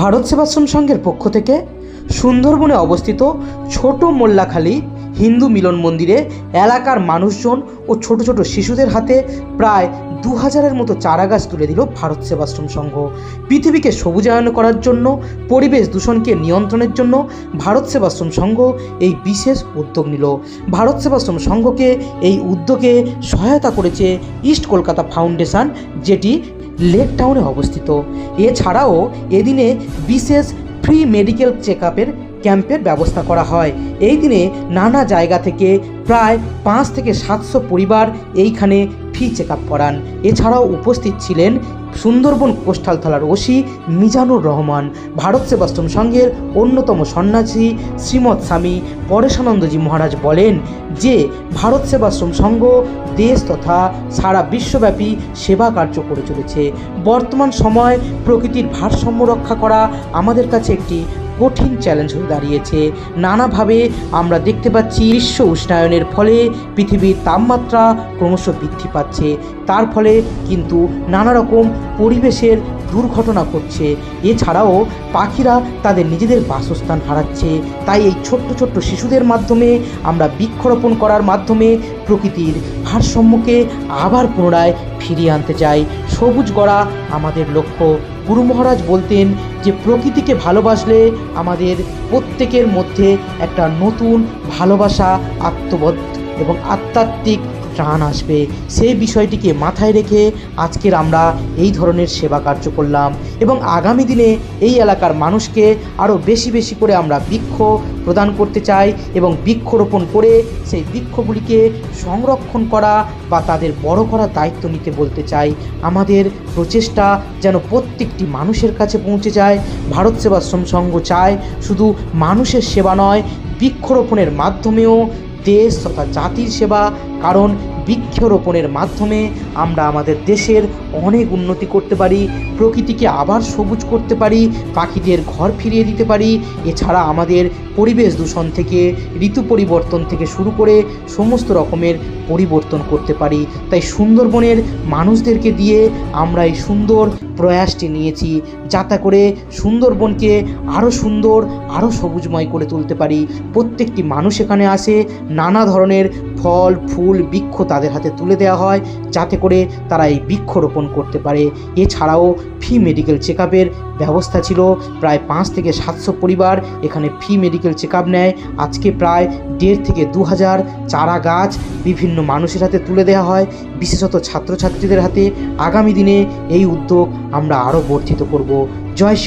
ভারত সেবাশ্রম সংঘের পক্ষ থেকে সুন্দরবনে অবস্থিত ছোট মোল্লাখালী হিন্দু মিলন মন্দিরে এলাকার মানুষজন ও ছোট ছোট শিশুদের হাতে প্রায় দু হাজারের মতো চারা গাছ তুলে দিল ভারত সেবাশ্রম সংঘ। পৃথিবীকে সবুজায়ন করার জন্য, পরিবেশ দূষণকে নিয়ন্ত্রণের জন্য ভারত সেবাশ্রম সংঘ এই বিশেষ উদ্যোগ নিল। ভারত সেবাশ্রম সংঘকে এই উদ্যোগে সহায়তা করেছে ইস্ট কলকাতা ফাউন্ডেশন, যেটি লেক টাউনে অবস্থিত। এছাড়াও এদিনে বিশেষ ফ্রি মেডিকেল চেক আপের ক্যাম্পের ব্যবস্থা করা হয়। এই দিনে নানা জায়গা থেকে প্রায় পাঁচ থেকে সাতশো পরিবার এইখানে ফি চেক আপ করান। এছাড়াও উপস্থিত ছিলেন সুন্দরবন কোস্টাল থানার ওসি মিজানুর রহমান, ভারত সেবাশ্রম সংঘের অন্যতম সন্ন্যাসী শ্রীমৎ স্বামী পরেশানন্দজি মহারাজ বলেন যে, ভারত সেবাশ্রম সংঘ দেশ তথা সারা বিশ্বব্যাপী সেবা কার্য করে চলেছে। বর্তমান সময় প্রকৃতির ভারসাম্য রক্ষা করা আমাদের কাছে একটি কঠিন চ্যালেঞ্জ হয়ে দাঁড়িয়েছে। নানাভাবে আমরা দেখতে পাচ্ছি বিশ্ব উষ্ণায়নের ফলে পৃথিবীর তাপমাত্রা ক্রমশ বৃদ্ধি পাচ্ছে। তার ফলে কিন্তু নানা রকম পরিবেশের দুর্ঘটনা ঘটছে। এছাড়াও পাখিরা তাদের নিজেদের বাসস্থান হারাচ্ছে। তাই এই ছোট্ট ছোট্ট শিশুদের মাধ্যমে আমরা বৃক্ষরোপণ করার মাধ্যমে প্রকৃতির ভারসাম্যকে আবার পুনরায় ফিরিয়ে আনতে চাই। সবুজ গড়া আমাদের লক্ষ্য। গুরু মহারাজ বলতেন যে প্রকৃতিকে ভালোবাসলে আমাদের প্রত্যেকের মধ্যে একটা নতুন ভালোবাসা আত্মবোধ এবং আধ্যাত্মিক প্রাণ আসবে। সেই বিষয়টিকে মাথায় রেখে আজকের আমরা এই ধরনের সেবা কার্য করলাম এবং আগামী দিনে এই এলাকার মানুষকে আরও বেশি বেশি করে আমরা বৃক্ষ প্রদান করতে চাই এবং বৃক্ষরোপণ করে সেই বৃক্ষগুলিকে সংরক্ষণ করা বা তাদের বড় করার দায়িত্ব নিতে বলতে চাই। আমাদের প্রচেষ্টা যেন প্রত্যেকটি মানুষের কাছে পৌঁছে যায়। ভারত সেবাশ্রম সংঘ চায় শুধু মানুষের সেবা নয়, বৃক্ষরোপণের মাধ্যমেও দেশ তথা জাতির সেবা কারণ বৃক্ষরোপণের মাধ্যমে আমরা আমাদের দেশের অনেক উন্নতি করতে পারি, প্রকৃতিকে আবার সবুজ করতে পারি, পাখিদের ঘর ফিরিয়ে দিতে পারি। এছাড়া আমাদের পরিবেশ দূষণ থেকে, ঋতু পরিবর্তন থেকে শুরু করে সমস্ত রকমের পরিবর্তন করতে পারি। তাই সুন্দরবনের মানুষদেরকে দিয়ে আমরা এই সুন্দর প্রয়াসটি নিয়েছি, যাতে করে সুন্দরবনকে আরও সুন্দর আরও সবুজময় করে তুলতে পারি। প্রত্যেকটি মানুষ এখানে আসে, নানা ধরনের ফল, ফুল, বৃক্ষ তাদের হাতে তুলে দেওয়া হয় যাতে করে তারা এই বৃক্ষরোপণ করতে পারে। এছাড়াও ফি মেডিকেল চেকআপের ব্যবস্থা ছিল। প্রায় পাঁচ থেকে সাতশো পরিবার এখানে ফি মেডিকেল চেক নেয়। আজকে প্রায় দেড় থেকে দু হাজার চারা গাছ বিভিন্ন মানুষের হাতে তুলে দেওয়া হয়। বিশেষত ছাত্রছাত্রীদের হাতে। আগামী দিনে এই উদ্যোগ আমরা আরও বর্ধিত করব। জয়